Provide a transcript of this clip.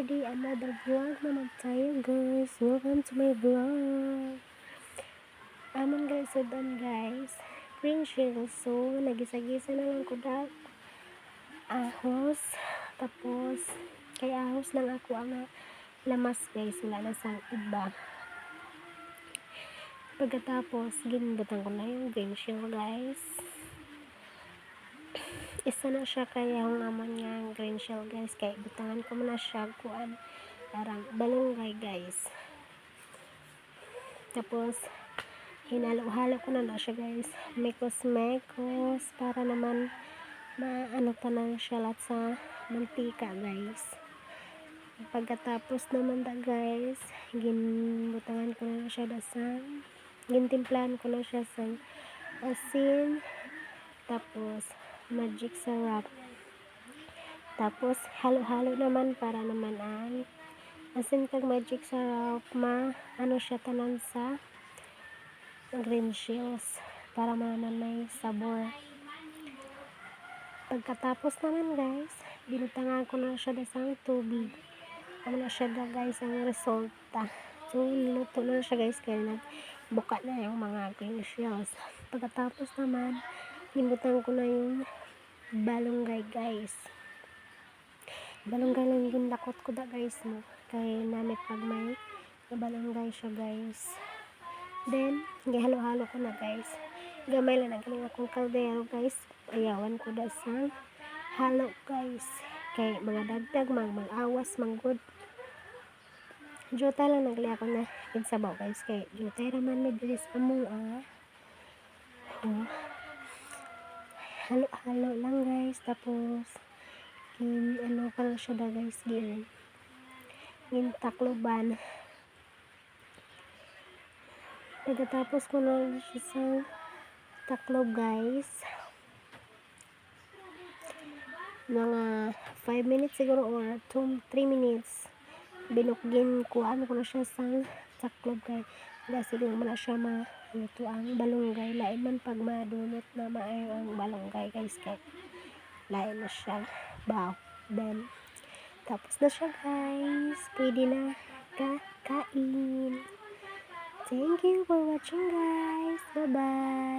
day, another vlog naman tayo guys. Welcome to my vlog. Amon guys, so done guys. Green. So, nagisa-gisa na lang ko da. Ahos. Tapos, kay ahos lang ako ang lamas guys. Wala na sa iba. Pagkatapos, ginbutan ko na yung green shell guys isa na siya kaya yung amon nga green shell guys. Kaya butangan ko muna siya kuan parang balunggay guys. Tapos hinalo-halo ko na na siya guys. Mekos-mekos para naman maano pa na siya lahat sa mantika guys. Pagkatapos naman da guys ginbutangan ko na siya sa gintimplahan ko na siya sa asin. Tapos magic syrup. Tapos, halo-halo naman para naman ang asin kag magic syrup ma ano siya tanan sa green shells para naman may sabor. Pagkatapos naman guys, binutangan ko na siya sa tubig. Ano na siya da guys ang resulta. So, niluto na siya guys kaya nagbuka na yung mga green shells. Pagkatapos naman, nilutan ko na yung balunggay guys. Balunggay lang yung lakot ko da guys no? Kay namit pag may balunggay siya guys. Then gihalo-halo ko na guys. Gamay lang nagaling akong kaldero guys. Ayawan ko da sa halo guys. Kay mga dagdag mag mag-awas manggod Jota lang nagli ako na kinsabaw guys. Kay Jota raman may dilis amo ah. Oh halo-halo lang guys. Tapos gin ano ko lang siya da guys gin gin takloban. Pagkatapos ko na siya sa taklob guys mga 5 minutes siguro or 2 3 minutes binukgin ano ko na siya sa taklob guys kasi siguro mo na siya ma ito ang balunggay. Lain man pag madunot na maayo ang balunggay guys kay lain na siya baw then tapos na siya guys. Pwede na kakain. Thank you for watching guys. Bye bye